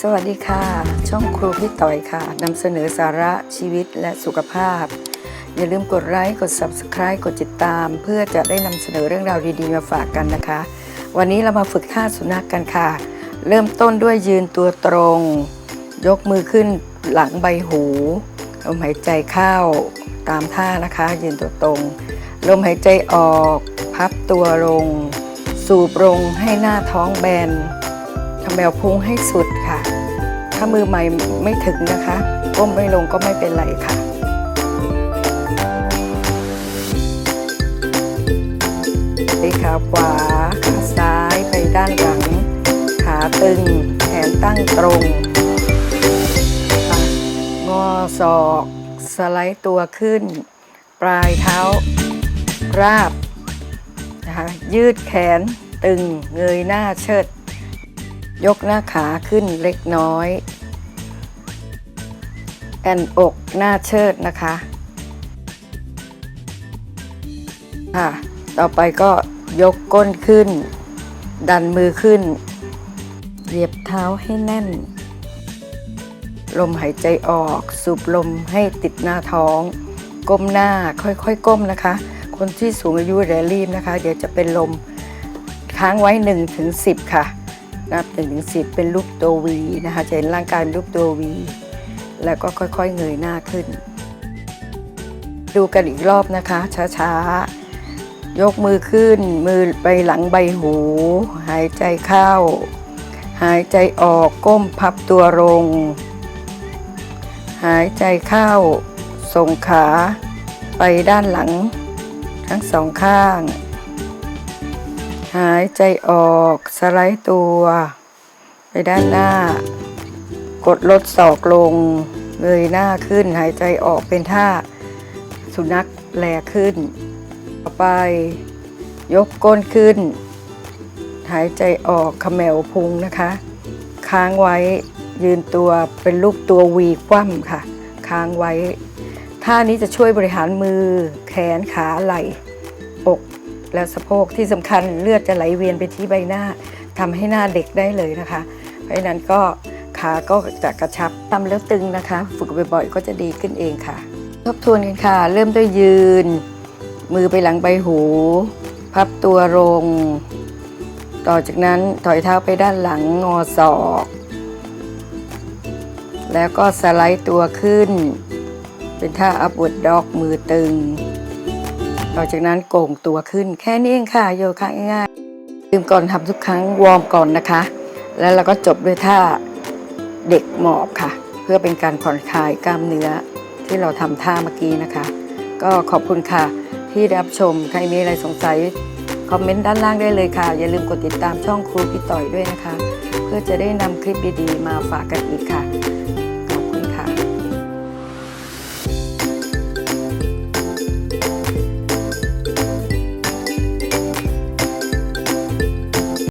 สวัสดีค่ะ ช่องครูพี่ต่อยค่ะนำเสนอสาระชีวิตและสุขภาพ อย่าลืมกดไลค์กด Subscribe กดติดตาม เพื่อจะได้นำเสนอเรื่องราวดีๆมาฝากกันนะคะ วันนี้เรามาฝึกท่าสุนัขกกันค่ะ เริ่มต้นด้วยยืนตัวตรง ยกมือขึ้นหลังใบหูลมหายใจเข้าตามท่านะคะ ยืนตัวตรง ลมหายใจออก พับตัวลง สูบลงให้หน้าท้องแบน ทำแมวพุงให้สุดค่ะ ถ้ามือใหม่ไม่ถึงนะคะก้มไม่ลงก็ไม่เป็นไรค่ะไปขาขวาขาซ้ายไปด้านหลัง ขาตึงแขนตั้งตรงงอศอกสไลด์ตัวขึ้น ปลายเท้า ราบนะคะยืดแขนตึงเงยหน้าเชิด ยกหน้าขาขึ้นเล็กน้อย แอนอกหน้าเชิดนะคะค่ะต่อไปก็ยกก้นขึ้น ดันมือขึ้น เหยียบเท้าให้แน่น ลมหายใจออก สูบลมให้ติดหน้าท้อง ก้มหน้าค่อยๆก้มนะคะ คนที่สูงอายุอย่ารีบนะคะ เดี๋ยวจะเป็นลมค้างไว้1ถึง10 ค่ะ นับ1ถึง10เป็นรูปตัววีนะคะจะเห็นร่างกายเป็นรูปตัววี แล้วก็ค่อยๆเงยหน้าขึ้น ดูกันอีกรอบนะคะ ช้าๆ ยกมือขึ้น มือไปหลังใบหู หายใจเข้า หายใจออกก้มพับตัวลง หายใจเข้า ส่งขา ไปด้านหลัง ทั้งสองข้าง หายใจออกสไลด์ตัว ไปด้านหน้า กดลดศอกลงเงยหน้าขึ้นหายใจออกเป็นท่า สุนัขแลขึ้น ต่อไป ยกก้นขึ้น หายใจออกขมวพุงนะคะ ค้างไว้ยืนตัวเป็นรูปตัววีคว่ำค่ะ ค้างไว้ ท่านี้จะช่วยบริหารมือ แขนขาไหล่ และสะโพกที่สำคัญเลือดจะไหลเวียนไปที่ใบหน้าทำให้หน้าเด็กได้เลยนะคะ เพราะฉะนั้นก็ขาก็จะกระชับทำแล้วตึงนะคะ ฝึกบ่อยๆก็จะดีขึ้นเองค่ะ ทบทวนกันค่ะ เริ่มด้วยยืน มือไปหลังใบหู พับตัวลง ต่อจากนั้นถอยเท้าไปด้านหลังงอศอก แล้วก็สไลด์ตัวขึ้น เป็นท่าอัพวดด็อกมือตึง ต่อจากนั้นโก่งตัวขึ้น แค่นี้เองค่ะโยคะง่ายๆลืมก่อนทำทุกครั้งวอร์มก่อนนะคะ แล้วเราก็จบด้วยท่าเด็กหมอบค่ะ เพื่อเป็นการผ่อนคลายกล้ามเนื้อที่เราทำท่าเมื่อกี้นะคะ ก็ขอบคุณค่ะที่รับชมใครมีอะไรสงสัยคอมเมนต์ด้านล่างได้เลยค่ะ อย่าลืมกดติดตามช่องครูพี่ต่อยด้วยนะคะ เพื่อจะได้นำคลิปดีๆมาฝากกันอีกค่ะ